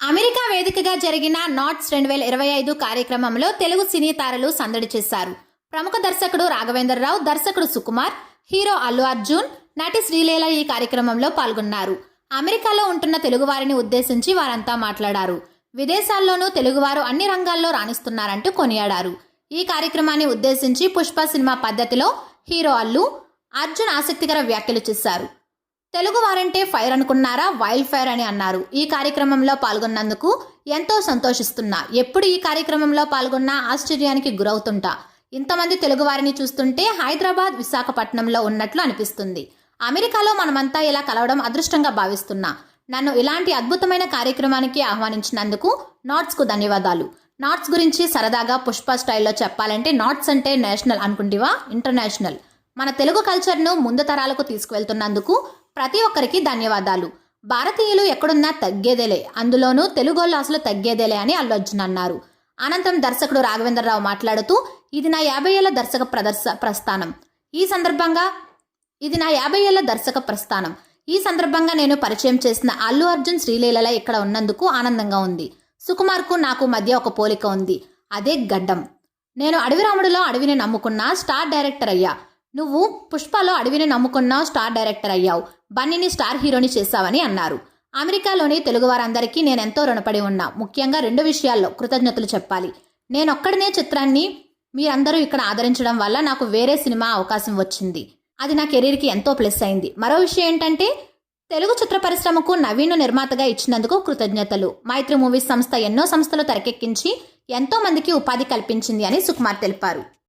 America వేదికగా జరిగిన NATS రెండు వేల ఇరవై ఐదు కార్యక్రమంలో తెలుగు సినీ తారలు సందడి చేశారు. ప్రముఖ దర్శకుడు రాఘవేంద్రరావు దర్శకుడు సుకుమార్ హీరో అల్లు అర్జున్ నటి శ్రీలీల ఈ కార్యక్రమంలో పాల్గొన్నారు. అమెరికాలో ఉంటున్న తెలుగువారిని ఉద్దేశించి వారంతా మాట్లాడారు. విదేశాల్లోనూ తెలుగువారు అన్ని రంగాల్లో రాణిస్తున్నారంటూ కొనియాడారు. ఈ కార్యక్రమాన్ని ఉద్దేశించి పుష్ప సినిమా పద్ధతిలో హీరో అల్లు అర్జున్ ఆసక్తికర వ్యాఖ్యలు చేశారు. తెలుగు వారంటే ఫైర్ అనుకున్నారా? వైల్డ్ ఫైర్ అని అన్నారు. ఈ కార్యక్రమంలో పాల్గొన్నందుకు ఎంతో సంతోషిస్తున్నా. ఎప్పుడు ఈ కార్యక్రమంలో పాల్గొన్నా ఆశ్చర్యానికి గురవుతుంటా. ఇంతమంది తెలుగు వారిని చూస్తుంటే హైదరాబాద్ విశాఖపట్నంలో ఉన్నట్లు అనిపిస్తుంది. అమెరికాలో మనమంతా ఇలా కలవడం అదృష్టంగా భావిస్తున్నా. నన్ను ఇలాంటి అద్భుతమైన కార్యక్రమానికి ఆహ్వానించినందుకు నాట్స్కు ధన్యవాదాలు. నాట్స్ గురించి సరదాగా పుష్ప స్టైల్లో చెప్పాలంటే నాట్స్ అంటే నేషనల్ అనుకుంటివా? ఇంటర్నేషనల్. మన తెలుగు కల్చర్ను ముందు తరాలకు తీసుకువెళ్తున్నందుకు ప్రతి ఒక్కరికి ధన్యవాదాలు. భారతీయులు ఎక్కడున్నా తగ్గేదేలే అందులోనూ తెలుగోళ్ళు అసలు తగ్గేదేలే అని అల్లు అర్జున్ అన్నారు. అనంతరం దర్శకుడు రాఘవేంద్రరావు మాట్లాడుతూ ఇది నా యాభై ఏళ్ళ దర్శక ప్రదర్శ ప్రస్థానం. ఈ సందర్భంగా ఇది నా యాభై ఏళ్ళ దర్శక ప్రస్థానం. ఈ సందర్భంగా నేను పరిచయం చేసిన అల్లు అర్జున్ శ్రీలీల ఇక్కడ ఉన్నందుకు ఆనందంగా ఉంది. సుకుమార్కు నాకు మధ్య ఒక పోలిక ఉంది. అదే గడ్డం. నేను అడవి రాముడిలో అడవిని నమ్ముకున్నా స్టార్ డైరెక్టర్ అయ్యా. నువ్వు పుష్పలో అడవిని నమ్ముకున్న స్టార్ డైరెక్టర్ అయ్యావు. బన్నీని స్టార్ హీరోని చేశావని అన్నారు. అమెరికాలోని తెలుగువారందరికీ నేనెంతో రుణపడి ఉన్నా. ముఖ్యంగా రెండు విషయాల్లో కృతజ్ఞతలు చెప్పాలి. నేనొక్కడనే చిత్రాన్ని మీరందరూ ఇక్కడ ఆదరించడం వల్ల నాకు వేరే సినిమా అవకాశం వచ్చింది. అది నా కెరీర్కి ఎంతో ప్లస్ అయింది. మరో విషయం ఏంటంటే తెలుగు చిత్ర పరిశ్రమకు నవీన్ నిర్మాతగా ఇచ్చినందుకు కృతజ్ఞతలు. మైత్రి మూవీస్ సంస్థ ఎన్నో సంస్థలు తెరకెక్కించి ఎంతో మందికి ఉపాధి కల్పించింది అని సుకుమార్ తెలిపారు.